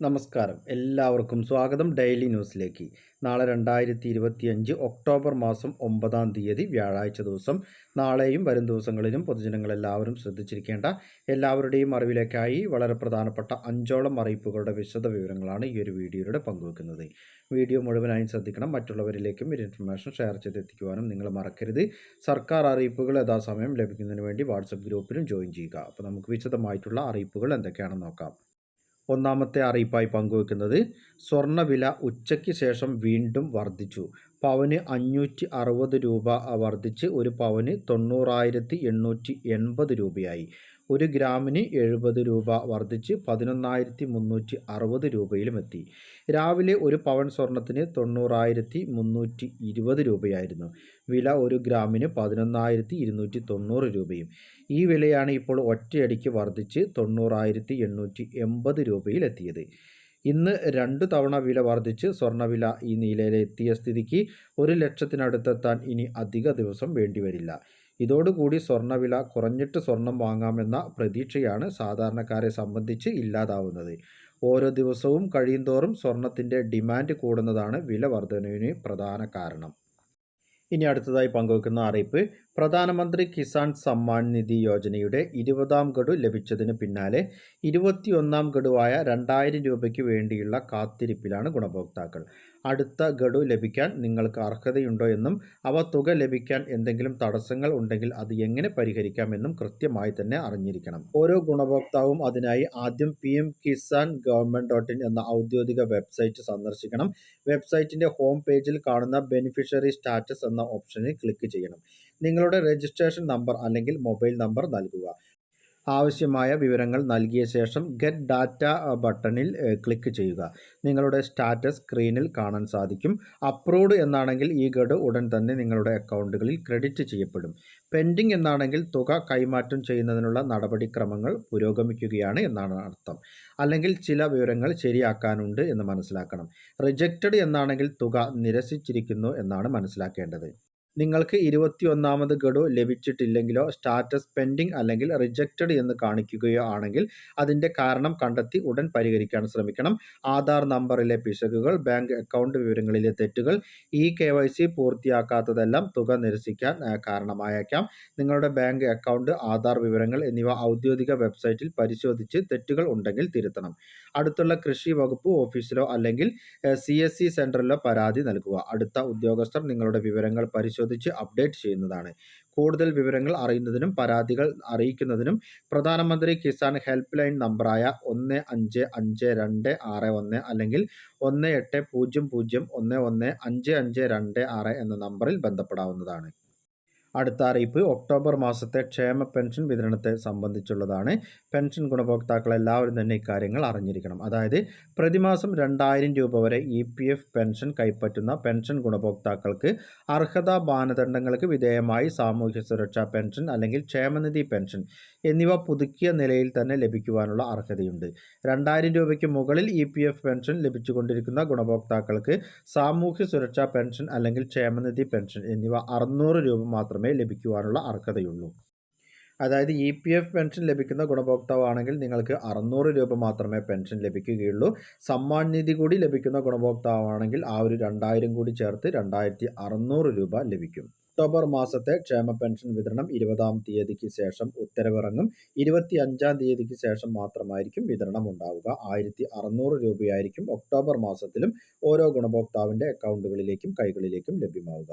നമസ്കാരം. എല്ലാവർക്കും സ്വാഗതം ഡെയിലി ന്യൂസിലേക്ക്. നാളെ രണ്ടായിരത്തി ഇരുപത്തി അഞ്ച് ഒക്ടോബർ മാസം ഒമ്പതാം തീയതി വ്യാഴാഴ്ച ദിവസം. നാളെയും വരും ദിവസങ്ങളിലും പൊതുജനങ്ങളെല്ലാവരും ശ്രദ്ധിച്ചിരിക്കേണ്ട എല്ലാവരുടെയും അറിവിലേക്കായി വളരെ പ്രധാനപ്പെട്ട അഞ്ചോളം അറിയിപ്പുകളുടെ വിശദ വിവരങ്ങളാണ് ഈ ഒരു വീഡിയോയിലൂടെ പങ്കുവെക്കുന്നത്. വീഡിയോ മുഴുവനായും ശ്രദ്ധിക്കണം. മറ്റുള്ളവരിലേക്കും ഒരു ഇൻഫർമേഷൻ ഷെയർ ചെയ്തെത്തിക്കുവാനും നിങ്ങൾ മറക്കരുത്. സർക്കാർ അറിയിപ്പുകൾ യഥാസമയം ലഭിക്കുന്നതിന് വേണ്ടി വാട്സപ്പ് ഗ്രൂപ്പിലും ജോയിൻ ചെയ്യുക. അപ്പോൾ നമുക്ക് വിശദമായിട്ടുള്ള അറിയിപ്പുകൾ എന്തൊക്കെയാണെന്ന് നോക്കാം. ഒന്നാമത്തെ അറിയിപ്പായി പങ്കുവെക്കുന്നത് സ്വർണവില ഉച്ചയ്ക്ക് ശേഷം വീണ്ടും വർദ്ധിച്ചു. പവന് അഞ്ഞൂറ്റി അറുപത് രൂപ വർദ്ധിച്ച് ഒരു പവന് തൊണ്ണൂറായിരത്തി എണ്ണൂറ്റി എൺപത് രൂപയായി. ഒരു ഗ്രാമിന് എഴുപത് രൂപ വർദ്ധിച്ച് പതിനൊന്നായിരത്തി മുന്നൂറ്റി അറുപത് രൂപയിലും എത്തി. രാവിലെ ഒരു പവൻ സ്വർണത്തിന് തൊണ്ണൂറായിരത്തി മുന്നൂറ്റി ഇരുപത് രൂപയായിരുന്നു. വില ഒരു ഗ്രാമിന് പതിനൊന്നായിരത്തി ഇരുന്നൂറ്റി തൊണ്ണൂറ് രൂപയും. ഈ വിലയാണ് ഇപ്പോൾ ഒറ്റയടിക്ക് വർദ്ധിച്ച് തൊണ്ണൂറായിരത്തി എണ്ണൂറ്റി എൺപത് രൂപയിൽ എത്തിയത് ഇന്ന് രണ്ട് തവണ വില വർദ്ധിച്ച് സ്വർണവില ഈ നിലയിലെത്തിയ സ്ഥിതിക്ക് ഒരു ലക്ഷത്തിനടുത്തെത്താൻ ഇനി അധിക ദിവസം വേണ്ടിവരില്ല. ഇതോടുകൂടി സ്വർണവില കുറഞ്ഞിട്ട് സ്വർണം വാങ്ങാമെന്ന പ്രതീക്ഷയാണ് സാധാരണക്കാരെ സംബന്ധിച്ച് ഇല്ലാതാവുന്നത്. ഓരോ ദിവസവും കഴിയുന്തോറും സ്വർണത്തിന്റെ ഡിമാൻഡ് കൂടുന്നതാണ് വില വർധനവിന് പ്രധാന കാരണം. ഇനി അടുത്തതായി പങ്കുവെക്കുന്ന അറിയിപ്പ് പ്രധാനമന്ത്രി കിസാൻ സമ്മാൻ നിധി യോജനയുടെ ഇരുപതാം ഗഡു ലഭിച്ചതിന് പിന്നാലെ ഇരുപത്തിയൊന്നാം ഗഡുവായ രണ്ടായിരം രൂപയ്ക്ക് വേണ്ടിയുള്ള കാത്തിരിപ്പിലാണ് ഗുണഭോക്താക്കൾ. അടുത്ത ഗഡു ലഭിക്കാൻ നിങ്ങൾക്ക് അർഹതയുണ്ടോ എന്നും അവ തുക ലഭിക്കാൻ എന്തെങ്കിലും തടസ്സങ്ങൾ ഉണ്ടെങ്കിൽ അത് എങ്ങനെ പരിഹരിക്കാമെന്നും കൃത്യമായി തന്നെ അറിഞ്ഞിരിക്കണം. ഓരോ ഗുണഭോക്താവും അതിനായി ആദ്യം P M Kisan government dot in എന്ന ഔദ്യോഗിക വെബ്സൈറ്റ് സന്ദർശിക്കണം. വെബ്സൈറ്റിന്റെ ഹോം പേജിൽ കാണുന്ന ബെനിഫിഷ്യറി സ്റ്റാറ്റസ് എന്ന ഓപ്ഷനിൽ ക്ലിക്ക് ചെയ്യണം. നിങ്ങളുടെ രജിസ്ട്രേഷൻ നമ്പർ അല്ലെങ്കിൽ മൊബൈൽ നമ്പർ നൽകുക. ആവശ്യമായ വിവരങ്ങൾ നൽകിയ ശേഷം ഗെറ്റ് ഡാറ്റ ബട്ടണിൽ ക്ലിക്ക് ചെയ്യുക. നിങ്ങളുടെ സ്റ്റാറ്റസ് സ്ക്രീനിൽ കാണാൻ സാധിക്കും. അപ്രൂവ്ഡ് എന്നാണെങ്കിൽ ഈ ഗഡ് ഉടൻ തന്നെ നിങ്ങളുടെ അക്കൗണ്ടുകളിൽ ക്രെഡിറ്റ് ചെയ്യപ്പെടും. പെൻഡിംഗ് എന്നാണെങ്കിൽ തുക കൈമാറ്റം ചെയ്യുന്നതിനുള്ള നടപടിക്രമങ്ങൾ പുരോഗമിക്കുകയാണ് എന്നാണ് അർത്ഥം. അല്ലെങ്കിൽ ചില വിവരങ്ങൾ ശരിയാക്കാനുണ്ട് എന്ന് മനസ്സിലാക്കണം. റിജക്റ്റഡ് എന്നാണെങ്കിൽ തുക നിരസിച്ചിരിക്കുന്നു എന്നാണ് മനസ്സിലാക്കേണ്ടത്. നിങ്ങൾക്ക് ഇരുപത്തിയൊന്നാമത് ഗഡു ലഭിച്ചിട്ടില്ലെങ്കിലോ സ്റ്റാറ്റസ് പെൻഡിംഗ് അല്ലെങ്കിൽ റിജക്റ്റഡ് എന്ന് കാണിക്കുകയോ ആണെങ്കിൽ അതിന്റെ കാരണം കണ്ടെത്തി ഉടൻ പരിഹരിക്കാൻ ശ്രമിക്കണം. ആധാർ നമ്പറിലെ പിശകുകൾ ബാങ്ക് അക്കൗണ്ട് വിവരങ്ങളിലെ തെറ്റുകൾ ഇ കെ വൈ സി പൂർത്തിയാക്കാത്തതെല്ലാം തുക നിരസിക്കാൻ കാരണമായേക്കാം. നിങ്ങളുടെ ബാങ്ക് അക്കൗണ്ട് ആധാർ വിവരങ്ങൾ എന്നിവ ഔദ്യോഗിക വെബ്സൈറ്റിൽ പരിശോധിച്ച് തെറ്റുകൾ ഉണ്ടെങ്കിൽ തിരുത്തണം. അടുത്തുള്ള കൃഷി വകുപ്പ് ഓഫീസിലോ അല്ലെങ്കിൽ സി എസ് സി സെന്ററിലോ പരാതി നൽകുക. അടുത്ത ഉദ്യോഗസ്ഥർ നിങ്ങളുടെ വിവരങ്ങൾ പരിശോധിച്ച് പരിശോധിച്ച് അപ്ഡേറ്റ് ചെയ്യുന്നതാണ്. കൂടുതൽ വിവരങ്ങൾ അറിയുന്നതിനും പരാതികൾ അറിയിക്കുന്നതിനും പ്രധാനമന്ത്രി കിസാൻ ഹെൽപ്പ് ലൈൻ നമ്പറായ ഒന്ന് അഞ്ച് അഞ്ച് രണ്ട് ആറ് ഒന്ന് അല്ലെങ്കിൽ ഒന്ന് എട്ട് പൂജ്യം പൂജ്യം ഒന്ന് ഒന്ന് അഞ്ച് അഞ്ച് രണ്ട് ആറ് എന്ന നമ്പറിൽ ബന്ധപ്പെടാവുന്നതാണ്. അടുത്ത അറിയിപ്പ് ഒക്ടോബർ മാസത്തെ ക്ഷേമ പെൻഷൻ വിതരണത്തെ സംബന്ധിച്ചുള്ളതാണ്. പെൻഷൻ ഗുണഭോക്താക്കൾ എല്ലാവരും തന്നെ ഇക്കാര്യങ്ങൾ അറിഞ്ഞിരിക്കണം. അതായത് പ്രതിമാസം രണ്ടായിരം രൂപ വരെ ഇ പി എഫ് പെൻഷൻ കൈപ്പറ്റുന്ന പെൻഷൻ ഗുണഭോക്താക്കൾക്ക് അർഹതാ മാനദണ്ഡങ്ങൾക്ക് വിധേയമായി സാമൂഹ്യ സുരക്ഷാ പെൻഷൻ അല്ലെങ്കിൽ ക്ഷേമനിധി പെൻഷൻ എന്നിവ പുതുക്കിയ നിലയിൽ തന്നെ ലഭിക്കുവാനുള്ള അർഹതയുണ്ട്. രണ്ടായിരം രൂപയ്ക്ക് മുകളിൽ ഇ പി എഫ് പെൻഷൻ ലഭിച്ചുകൊണ്ടിരിക്കുന്ന ഗുണഭോക്താക്കൾക്ക് സാമൂഹ്യ സുരക്ഷാ പെൻഷൻ അല്ലെങ്കിൽ ക്ഷേമനിധി പെൻഷൻ എന്നിവ അറുന്നൂറ് രൂപ മാത്രമേ ലഭിക്കുവാനുള്ള അർഹതയുള്ളൂ. അതായത് ഇ പി എഫ് പെൻഷൻ ലഭിക്കുന്ന ഗുണഭോക്താവാണെങ്കിൽ നിങ്ങൾക്ക് അറുന്നൂറ് രൂപ മാത്രമേ പെൻഷൻ ലഭിക്കുകയുള്ളൂ. സമ്മാൻ നിധി കൂടി ലഭിക്കുന്ന ഗുണഭോക്താവാണെങ്കിൽ ആ ഒരു രണ്ടായിരം കൂടി ചേർത്ത് രണ്ടായിരത്തി അറുന്നൂറ് രൂപ ലഭിക്കും. ഒക്ടോബർ മാസത്തെ ക്ഷേമ പെൻഷൻ വിതരണം ഇരുപതാം തീയതിക്ക് ശേഷം ഉത്തരവിറങ്ങും. ഇരുപത്തി അഞ്ചാം തീയതിക്ക് ശേഷം മാത്രമായിരിക്കും വിതരണം ഉണ്ടാവുക. ആയിരത്തി അറുന്നൂറ് രൂപയായിരിക്കും ഒക്ടോബർ മാസത്തിലും ഓരോ ഗുണഭോക്താവിന്റെ അക്കൗണ്ടുകളിലേക്കും കൈകളിലേക്കും ലഭ്യമാവുക.